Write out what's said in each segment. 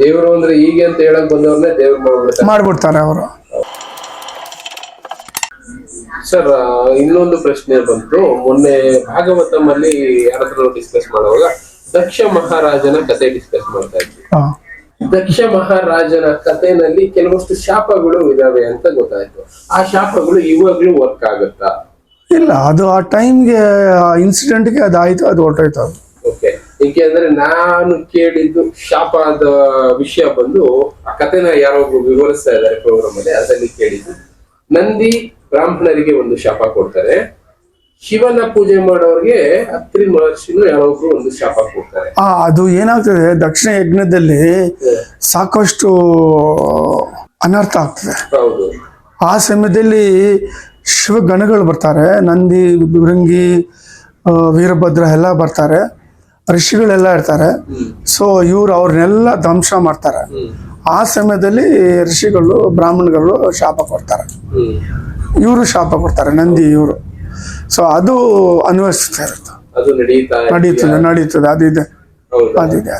ದೇವರು ಅಂದ್ರೆ ಹೀಗೆ ಅಂತ ಹೇಳಕ್ ಬಂದವ್ರನ್ನೇ ದೇವ್ರು ಮಾಡ್ಬಿಡ್ತಾರೆ. ಮಾಡ್ಬಿಡ್ತಾರೆ ಅವರು. ಸರ್ ಇನ್ನೊಂದು ಪ್ರಶ್ನೆ ಬಂತು. ಮೊನ್ನೆ ಭಾಗವತಮಲ್ಲಿ ಯಾರತ್ರ ಡಿಸ್ಕಸ್ ಮಾಡುವಾಗ ದಕ್ಷ ಮಹಾರಾಜನ ಕತೆ ಡಿಸ್ಕಸ್ ಮಾಡ್ತಾ ಇದ್ವಿ. ದಕ್ಷ ಮಹಾರಾಜನ ಕಥೆನಲ್ಲಿ ಕೆಲವಷ್ಟು ಶಾಪಗಳು ಇದಾವೆ ಅಂತ ಗೊತ್ತಾಯ್ತು. ಆ ಶಾಪಗಳು ಇವಾಗ್ಲೂ ವರ್ಕ್ ಆಗುತ್ತಾ? ಇಲ್ಲ ಅದು ಆ ಟೈಮ್ಗೆ ಆ ಇನ್ಸಿಡೆಂಟ್ಗೆ ಅದಾಯ್ತು ಅದು ಹೊರಟೋಯ್ತು ಓಕೆ ಏಕೆಂದ್ರೆ ನಾನು ಕೇಳಿದ್ದು ಶಾಪದ ವಿಷಯ ಬಂದು ಆ ಕಥೆನ ಯಾರೋ ಒಬ್ರು ವಿವರಿಸ್ತಾ ಇದ್ದಾರೆ ಪ್ರೋಗ್ರಾಮ್ ಅಲ್ಲಿ ಅದರಲ್ಲಿ ಕೇಳಿದ್ದು. ನಂದಿ ಬ್ರಾಹ್ಮಣರಿಗೆ ಒಂದು ಶಾಪ ಕೊಡ್ತಾರೆ. ಶಿವನ ಪೂಜೆ ಮಾಡೋರಿಗೆ ಅತ್ರಿ ಮಹರ್ಷಿನು ಯಾರೋ ಒಬ್ರು ಒಂದು ಶಾಪ ಕೊಡ್ತಾರೆ. ಆ ಅದು ಏನಾಗ್ತದೆ ದಕ್ಷಿಣ ಯಜ್ಞದಲ್ಲಿ ಸಾಕಷ್ಟು ಅನರ್ಥ ಆಗ್ತದೆ. ಹೌದು. ಆ ಸಮಯದಲ್ಲಿ ಶಿವಗಣಗಳು ಬರ್ತಾರೆ ನಂದಿ ಭೃಂಗಿ ವೀರಭದ್ರ ಎಲ್ಲ ಬರ್ತಾರೆ. ಋಷಿಗಳೆಲ್ಲ ಇರ್ತಾರೆ ಸೊ ಇವ್ರು ಅವ್ರನ್ನೆಲ್ಲ ಧ್ವಂಸ ಮಾಡ್ತಾರೆ. ಆ ಸಮಯದಲ್ಲಿ ಋಷಿಗಳು ಬ್ರಾಹ್ಮಣಗಳು ಶಾಪ ಕೊಡ್ತಾರೆ. ಇವರು ಶಾಪ ಕೊಡ್ತಾರೆ ನಂದಿ ಇವರು. ಸೊ ಅದು ಅನ್ವಯಿಸ್ತಾ ಇರುತ್ತೆ? ನಡೀತದೆ ನಡೀತದೆ ಅದು ಇದೆ? ಅದಿದೆ.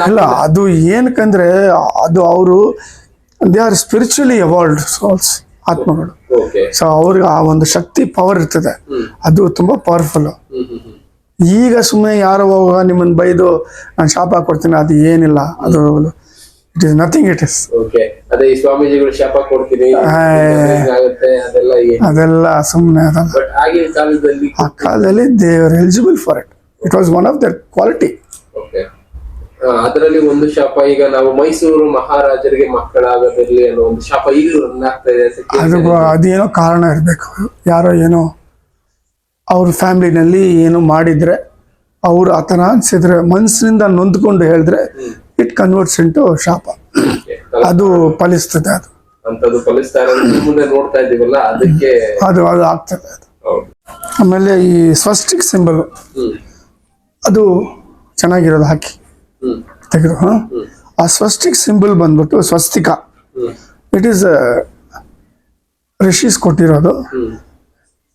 ಅಲ್ಲ ಅದು ಏನಕ್ಕಂದ್ರೆ ಅದು ಅವರು they are spiritually evolved souls ಆತ್ಮಗಳು. ಸೊ ಅವ್ರಿಗೆ ಆ ಒಂದು ಶಕ್ತಿ ಪವರ್ ಇರ್ತದೆ. ಅದು ತುಂಬಾ ಪವರ್ಫುಲ್ ಈಗ ಸುಮ್ಮನೆ ಯಾರೋ ಹೋಗುವ ನಿಮ್ಮನ್ನ ಬೈದು ನಾನು ಶಾಪ ಕೊಡ್ತೀನಿ ಅದು ಏನಿಲ್ಲ ಅದು it is nothing it is ಅದೆಲ್ಲ ಸುಮ್ಮನೆ ಅದಲ್ಲ ಆ ಕಾಲದಲ್ಲಿ they are eligible for it it was one of their quality ಅದರಲ್ಲಿ ಒಂದು ಶಾಪ ಈಗ ನಾವು ಮೈಸೂರು ಮಹಾರಾಜರಿಗೆ ಮಕ್ಕಳಾಗದಿರ್ಲಿ ಅನ್ನೋ ಒಂದು ಶಾಪ ಈಗಲೂ ಅದು ಅದೇನೋ ಕಾರಣ ಇರಬೇಕು. ಯಾರೋ ಏನೋ ಅವ್ರ ಫ್ಯಾಮಿಲಿನಲ್ಲಿ ಏನು ಮಾಡಿದ್ರೆ ಅವ್ರು ಆತನ ಅನ್ಸಿದ್ರೆ ಮನಸ್ಸಿನಿಂದ ನೊಂದ್ಕೊಂಡು ಹೇಳಿದ್ರೆ ಇಟ್ ಕನ್ವರ್ಟ್ಸ್ ಇಂಟು ಶಾಪ. ಅದು ಫಲಿಸ್ತದೆ ಅದು. ಅಂತದ್ದು ಫಲಿಸ್ತಾರೆ ಅಂತ ಮುಂದೆ ನೋಡ್ತಾ ಇದೀವಲ್ಲ ಅದಕ್ಕೆ ಅದು ಅದು ಆಗ್ತದೆ ಅದು. ಆಮೇಲೆ ಈ ಸ್ವಸ್ಟಿಕ್ ಸಿಂಬಲ್ ಅದು ಚೆನ್ನಾಗಿರೋದು ಹಾಕಿ. ತೆಗೆದು ಹಾಂ? ಆ ಸ್ವಸ್ತಿಕ್ ಸಿಂಬಲ್ ಬಂದ್ಬಿಟ್ಟು ಸ್ವಸ್ತಿಕ. ಇಟ್ ಈಸ್ ರಿಷೀಸ್ ಕೊಟ್ಟಿರೋದು.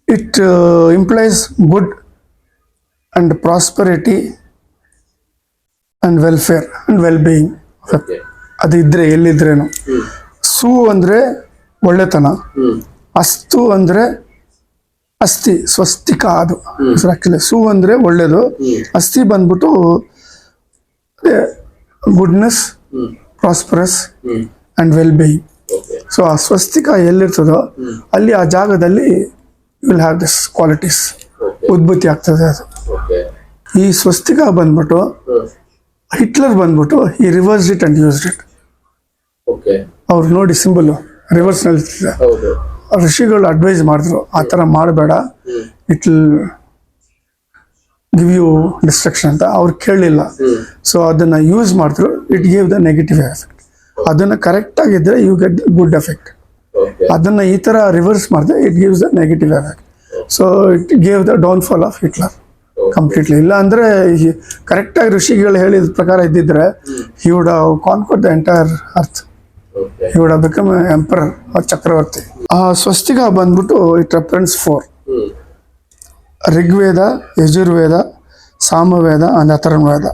It implies good and prosperity and welfare and well being ಅದು ಇದ್ರೆ ಎಲ್ಲಿದ್ರೇನು? ಸು ಅಂದ್ರೆ ಒಳ್ಳೆತನ. ಅಸ್ತು ಅಂದ್ರೆ ಅಸ್ಥಿ ಸ್ವಸ್ತಿಕ ಅದು. ಸು ಅಂದ್ರೆ ಒಳ್ಳೇದು. ಅಸ್ಥಿ ಬಂದ್ಬಿಟ್ಟು goodness prosperous and and well being so ಆ ಸ್ವಸ್ತಿಕ ಎಲ್ಲಿರ್ತದೋ ಅಲ್ಲಿ ಆ ಜಾಗದಲ್ಲಿ ವಿಲ್ ಹ್ಯಾವ್ ದಿಸ್ ಕ್ವಾಲಿಟೀಸ್ ಉದ್ಭುತಿ ಆಗ್ತದೆ ಅದು. ಈ ಸ್ವಸ್ತಿಕ ಬಂದ್ಬಿಟ್ಟು ಹಿಟ್ಲರ್ ಬಂದ್ಬಿಟ್ಟು ಈ reverse it and use it ಅವ್ರು ನೋಡಿ ಸಿಂಬಲ್ ರಿವರ್ಸ್ನಲ್ಲಿ ನಲ್ಲಿ ಋಷಿಗಳು ಅಡ್ವೈಸ್ ಮಾಡಿದ್ರು ಆ ಥರ ಮಾಡಬೇಡ. It'll it give you destruction ಅಂತ ಅವ್ರು ಕೇಳಲಿಲ್ಲ. ಸೊ ಅದನ್ನ ಯೂಸ್ ಮಾಡಿದ್ರು it gave the negative effect ಅದನ್ನ ಕರೆಕ್ಟ್ ಆಗಿದ್ರೆ ಯು ಗೆಟ್ ಗುಡ್ ಎಫೆಕ್ಟ್ ಅದನ್ನು ಈ ತರ ರಿವರ್ಸ್ ಮಾಡಿದ್ರೆ it gives the negative effect so it gave the downfall of Hitler completely ಇಲ್ಲ ಅಂದ್ರೆ ಕರೆಕ್ಟ್ ಆಗಿ ಋಷಿಗಳು ಹೇಳಿದ ಪ್ರಕಾರ ಇದ್ದಿದ್ರೆ he would conquer the entire earth he would become emperor ಚಕ್ರವರ್ತಿ ಆ ಸ್ವಸ್ತಿಕ ಬಂದ್ಬಿಟ್ಟು it reference four hmm Rigveda Yajurveda Samaveda and Atharvaveda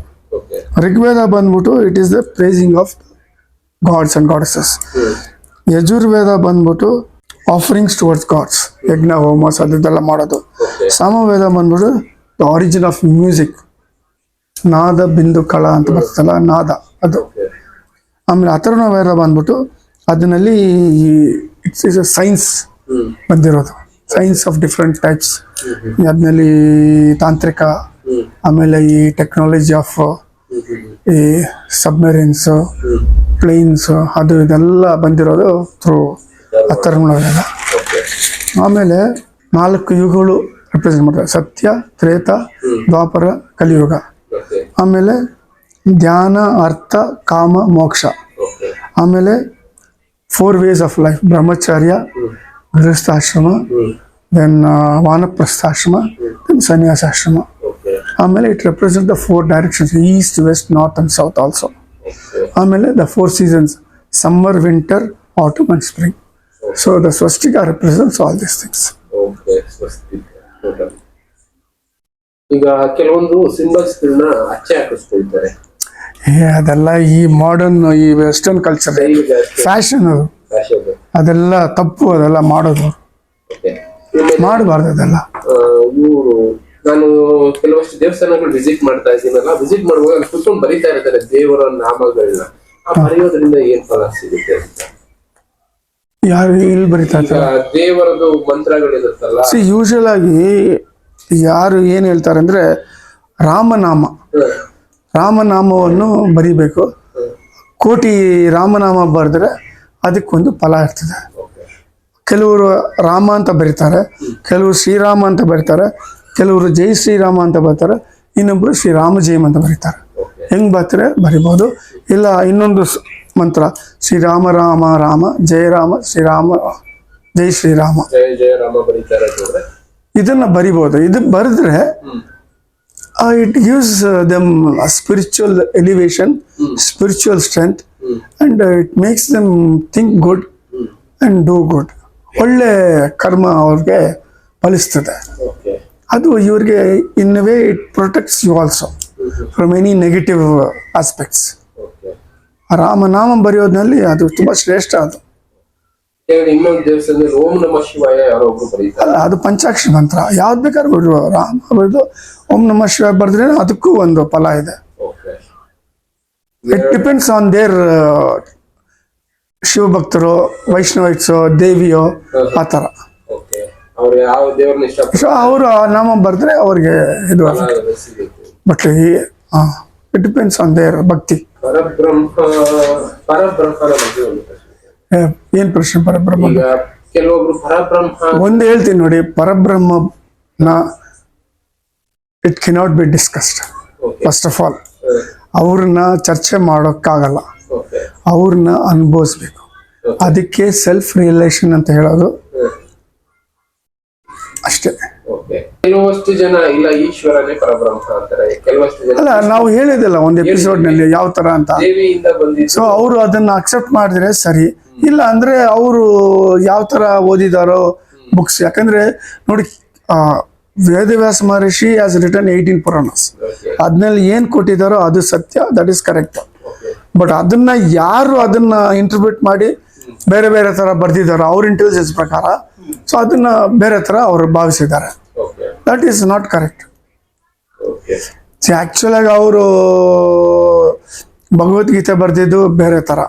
Rigveda ಬಂದ್ಬಿಟ್ಟು it is the praising of gods and goddesses Yajurveda ಬಂದ್ಬಿಟ್ಟು ಆಫರಿಂಗ್ಸ್ ಟುವರ್ಡ್ಸ್ ಗಾಡ್ಸ್ ಯಜ್ಞ ಹೋಮಸ್ ಅದೆಲ್ಲ ಮಾಡೋದು. ಸಾಮವೇದ ಬಂದ್ಬಿಟ್ಟು the origin of music ನಾದ ಬಿಂದು ಕಳ ಅಂತ ಬರ್ತದಲ್ಲ ನಾದ ಅದು. ಆಮೇಲೆ ಅಥರ್ವೇದ ವೇದ ಬಂದ್ಬಿಟ್ಟು ಅದರಲ್ಲಿ ಇಟ್ಸ್ ಇಸ್ ಅ ಸೈನ್ಸ್ ಬಂದಿರೋದು. ಸೈನ್ಸ್ ಆಫ್ ಡಿಫ್ರೆಂಟ್ ಟೈಪ್ಸ್ ಅದ್ರಲ್ಲಿ ತಾಂತ್ರಿಕ ಆಮೇಲೆ ಈ ಟೆಕ್ನಾಲಜಿ ಆಫ್ ಈ ಸಬ್ಮೆರಿನ್ಸ್ ಪ್ಲೇನ್ಸ್ ಅದು ಇದೆಲ್ಲ ಬಂದಿರೋದು ಥ್ರೂ ಓಕೆ. ಆಮೇಲೆ ನಾಲ್ಕು ಯುಗಗಳು ರೆಪ್ರೆಸೆಂಟ್ ಮಾಡ್ತಾರೆ. ಸತ್ಯ ತ್ರೇತ ದ್ವಾಪರ ಕಲಿಯುಗ. ಆಮೇಲೆ ಧ್ಯಾನ ಅರ್ಥ ಕಾಮ ಮೋಕ್ಷ. ಆಮೇಲೆ four ways of life brahmacharya grihasthashrama hmm then vanaprasthashrama then sannyasashrama okay ಆಮೇಲೆ it represent the four directions east west north and south also okay ಆಮೇಲೆ the four seasons summer winter autumn and spring so the swastika represents all these things okay swastika total ಈಗ ಕೆಲವೊಂದು symbols ಗಳನ್ನ ಅಚ್ಚೆ ಹಾಕಿಸ್ಕೊಳ್ತಾರೆ ಏ ಅದೆಲ್ಲ ಈ modern ಈ western culture ಸ್ಟೈಲ್ಗೆ ಫ್ಯಾಷನ್ ಅದು. ಫ್ಯಾಷನ್ ಅದೆಲ್ಲ ತಪ್ಪು ಅದೆಲ್ಲ ಮಾಡೋದು. ಮಾಡಬಾರ್ದು ಅದೆಲ್ಲ. ಇವರು ನಾನು ಕೆಲವಷ್ಟು ದೇವಸ್ಥಾನಗಳು ವಿಸಿಟ್ ಮಾಡ್ತಾ ಇದ್ದೀನಲ್ಲ ವಿಸಿಟ್ ಮಾಡುವಾಗ ಕುತ್ಕೊಂಡು ಬರೀತಾ ಇರ್ತಾರೆ ದೇವರ ನಾಮಗಳನ್ನ. ಆ ಬರೆಯೋದ್ರಿಂದ ಏನ್ ಫಲ ಸಿಗುತ್ತೆ ಯಾರು ಇಲ್ಲಿ ಬರೀತಾ ದೇವರದು ಮಂತ್ರಗಳಿರುತ್ತಲ್ಲ. ಸಿ ಯೂಶಲ್ ಆಗಿ ಯಾರು ಏನು ಹೇಳ್ತಾರೆ ಅಂದ್ರೆ ರಾಮನಾಮ. ರಾಮನಾಮವನ್ನು ಬರಿಬೇಕು. ಕೋಟಿ ರಾಮನಾಮ ಬರೆದ್ರೆ ಅದಕ್ಕೊಂದು ಫಲ ಇರ್ತದೆ. ಕೆಲವರು ರಾಮ ಅಂತ ಬರೀತಾರೆ ಕೆಲವರು ಶ್ರೀರಾಮ ಅಂತ ಬರೀತಾರೆ ಕೆಲವರು ಜೈ ಶ್ರೀರಾಮ ಅಂತ ಬರ್ತಾರೆ ಇನ್ನೊಬ್ರು ಶ್ರೀರಾಮ ಜಯಂ ಅಂತ ಬರೀತಾರೆ ಹೆಂಗೆ ಬರ್ತಾರೆ ಬರಿಬೋದು ಇಲ್ಲ ಇನ್ನೊಂದು ಮಂತ್ರ ಶ್ರೀರಾಮ ರಾಮ ರಾಮ ಜಯ ರಾಮ ಶ್ರೀರಾಮ ಜೈ ಶ್ರೀರಾಮ ಇದನ್ನ ಬರಿಬೋದು ಇದು ಬರೆದ್ರೆ. It gives them spiritual elevation spiritual strength. And it makes them think good. And do good ಒಳ್ಳೆ ಕರ್ಮ ಅವ್ರಿಗೆ ಫಲಿಸ್ತದೆ ಅದು ಇವ್ರಿಗೆ in way it protects you also. From any negative aspects. ರಾಮನಾಮ ಬರೆಯೋದ್ರಲ್ಲಿ ಅದು ತುಂಬಾ ಶ್ರೇಷ್ಠ ಅದು ಶಿವಾಯ ಅಲ್ಲ ಅದು ಪಂಚಾಕ್ಷರ ಮಂತ್ರ ಯಾವ್ದು ಬೇಕಾದ್ರೂ ರಾಮ ಬರೆದು ಓಂ ನಮ ಶಿವ ಬರೆದ್ರೆ ಅದಕ್ಕೂ ಒಂದು ಫಲ ಇದೆ ಇಟ್ ಡಿಪೆಂಡ್ಸ್ ಆನ್ ದೇರ್ ಶಿವಭಕ್ತರು ವೈಷ್ಣವಿಟ್ಸು ದೇವಿಯೋ ಆ ಥರ. ಸೊ ಅವರು ನಾಮ ಬರೆದ್ರೆ ಅವ್ರಿಗೆ ಇದು but but it depends on their bhakti. ಏನ್ ಪ್ರಶ್ನೆ ಪರಬ್ರಹ್ಮ? ಒಂದು ಹೇಳ್ತೀನಿ ನೋಡಿ ಪರಬ್ರಹ್ಮನ it cannot be discussed first of all ಅವ್ರನ್ನ ಚರ್ಚೆ ಮಾಡೋಕ್ಕಾಗಲ್ಲ. ಅವ್ರನ್ನ ಅನುಭವಿಸ್ಬೇಕು. ಅದಕ್ಕೆ ಸೆಲ್ಫ್ ರಿಯಲೈಸೇಷನ್ ಅಂತ ಹೇಳೋದು ಅಷ್ಟೇ. ಓಕೆ ಕೆಲವಷ್ಟು ಜನ ಇಲ್ಲ ಈಶ್ವರನೇ ಪರಬ್ರಹ್ಮ ಅಂತಾರೆ. ಕೆಲವಷ್ಟು ಜನ ಅಲ್ಲ ನಾವು ಹೇಳಿದಲ್ಲ ಒಂದು ಎಪಿಸೋಡ್ನಲ್ಲಿ ಯಾವ ತರ ಅಂತ. ಸೊ ಅವರು ಅದನ್ನ ಅಕ್ಸೆಪ್ಟ್ ಮಾಡಿದ್ರೆ ಸರಿ. ಇಲ್ಲ ಅಂದ್ರೆ ಅವರು ಯಾವ ತರ ಓದಿದಾರೋ ಬುಕ್ಸ್ ಯಾಕಂದ್ರೆ ನೋಡಿ Vedavyasa Maharshi has written eighteen Puranas ಅದನ್ನಲ್ಲಿ ಅದ್ನಲ್ಲಿ ಏನ್ ಕೊಟ್ಟಿದಾರೋ ಅದು ಸತ್ಯ ದಟ್ ಈಸ್ ಕರೆಕ್ಟ್ ಬಟ್ ಅದನ್ನ ಯಾರು ಅದನ್ನ ಇಂಟರ್ಪ್ರಿಟ್ ಮಾಡಿ ಬೇರೆ ಬೇರೆ ತರ ಬರೆದಿದ್ದಾರೆ ಅವ್ರ ಇಂಟೆಲಿಜೆನ್ಸ್ ಪ್ರಕಾರ ಸೊ ಅದನ್ನ ಬೇರೆ ತರ ಅವರು ಭಾವಿಸಿದ್ದಾರೆ. That is not correct actual ಆಗಿ ಅವರು ಭಗವದ್ಗೀತೆ ಬರ್ದಿದ್ದು ಬೇರೆ ತರ.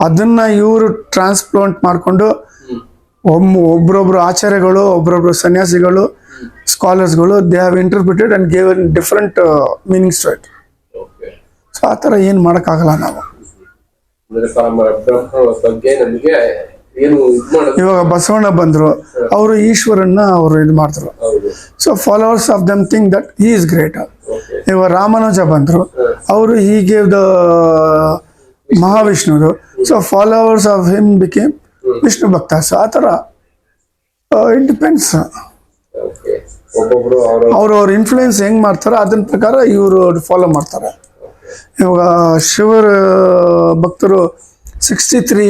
ಅದನ್ನ ಇವರು ಟ್ರಾನ್ಸ್ಪ್ಲಾಂಟ್ ಮಾಡಿಕೊಂಡು ಒಬ್ಬ ಒಮ್ಮ ಒಬ್ರೊಬ್ರು ಆಚಾರ್ಯಗಳು ಒಬ್ರೊಬ್ರು ಸನ್ಯಾಸಿಗಳು ಸ್ಕಾಲರ್ಸ್ಗಳು they have interpreted and gave different meanings to it so ಆ ಥರ ಏನು ಮಾಡೋಕ್ಕಾಗಲ್ಲ ನಾವು. ಇವಾಗ ಬಸವಣ್ಣ ಬಂದ್ರು ಅವರು ಈಶ್ವರನ್ನ ಅವರು ಇದು ಮಾಡಿದ್ರು. So followers of them think that he is great ಇವಾಗ ರಾಮಾನುಜ ಬಂದ್ರು ಅವರು ಹೀಗೆ the ಮಹಾವಿಷ್ಣುದು. So followers of him. Became Vishnu bhaktas ಆ ಥರ ಇಟ್ ಡಿಪೆಂಡ್ಸ್ ಒಬ್ಬೊಬ್ರು ಅವರ ಅವ್ರವ್ರ ಇನ್ಫ್ಲೂಯೆನ್ಸ್ ಹೆಂಗ್ ಮಾಡ್ತಾರೋ ಅದನ್ನ ಪ್ರಕಾರ ಇವರು ಫಾಲೋ ಮಾಡ್ತಾರೆ. ಇವಾಗ ಶಿವರ ಭಕ್ತರು ಸಿಕ್ಸ್ಟಿ ತ್ರೀ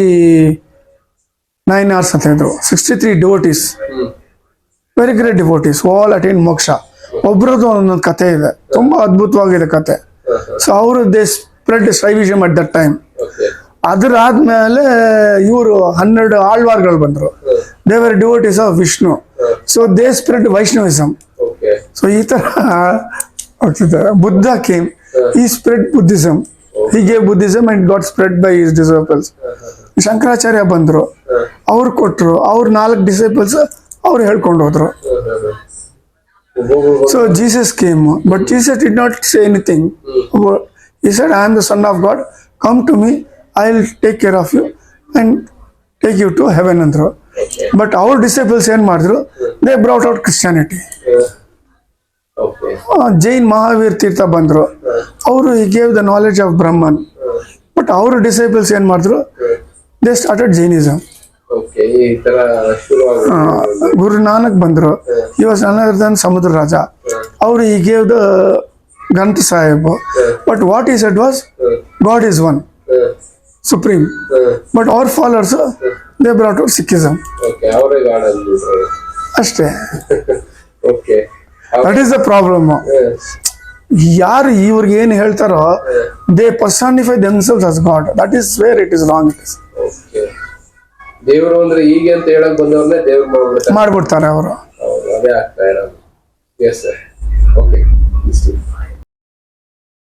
ನೈನ್ ಅವರ್ಸ್ ಅಂತ ಹೇಳಿದ್ರು. Sixty three devotees very great devotees all attend moksha ಒಬ್ರದ್ದು ಒಂದೊಂದು ಕತೆ ಇದೆ. ತುಂಬಾ ಅದ್ಭುತವಾಗಿದೆ ಕತೆ ಸೊ ಅವರು ದೇ ಸ್ಪ್ರೆಡ್ ಸ್ಟ್ರೈವಿಷಮ್ ಅಟ್ ದಟ್ ಟೈಮ್ ಅದ್ರಾದ್ಮೇಲೆ ಇವರು ಹನ್ನೆರಡು ಆಳ್ವಾರ್ಗಳು ಬಂದರು. They were devotees of Vishnu so they spread Vaishnavism okay so ಈ ತರ ಆಗ್ತಿದೆ Buddha came he spread Buddhism ಹೀಗೆ Buddhism and got spread by his disciples Shankaracharya ಬಂದ್ರು. ಅವ್ರು ಕೊಟ್ರು. ಅವ್ರ ನಾಲ್ಕು ಡಿಸೈಪಲ್ಸ್ ಅವ್ರು ಹೇಳ್ಕೊಂಡು ಹೋದ್ರು. ಒಬ್ಬೊಬ್ರು so Jesus came but Jesus did not say anything he said I am the son of God come to me I will take care of you and take you to heaven ಅಂದ್ರು. But ಅವ್ರ disciples ಏನ್ ಮಾಡಿದ್ರು? They brought out Christianity Jain Mahavir Tirtha ಬಂದ್ರು. ಅವರು ಈ gave the knowledge of Brahman but ಅವ್ರ disciples ಏನ್ ಮಾಡಿದ್ರು? They started Jainism Guru Nanak ಬಂದ್ರು. ವಾಸ್ ಅನದರ್ ಸಮುದ್ರ ರಾಜ ಅವರು he gave the Granth Sahib but what is it was God is one supreme but ಅವ್ರ followers they brought out Sikhism ಅಷ್ಟೇ. That is the problem ಯಾರು ಇವ್ರಿಗೆ ಏನು ಹೇಳ್ತಾರೋ they personify themselves as God that is where it is wrong it is ದೇವರು ಅಂದ್ರೆ ಹೀಗೆ ಅಂತ ಹೇಳಕ್ ಬಂದವ್ರನ್ನೇ ದೇವ್ರು ಮಾಡ್ಬಿಡ್ತಾರೆ. ಮಾಡ್ಬಿಡ್ತಾರೆ ಅವರು. ಅದೇ ಆಗ್ತಾ ಇರೋದು. Yes sir okay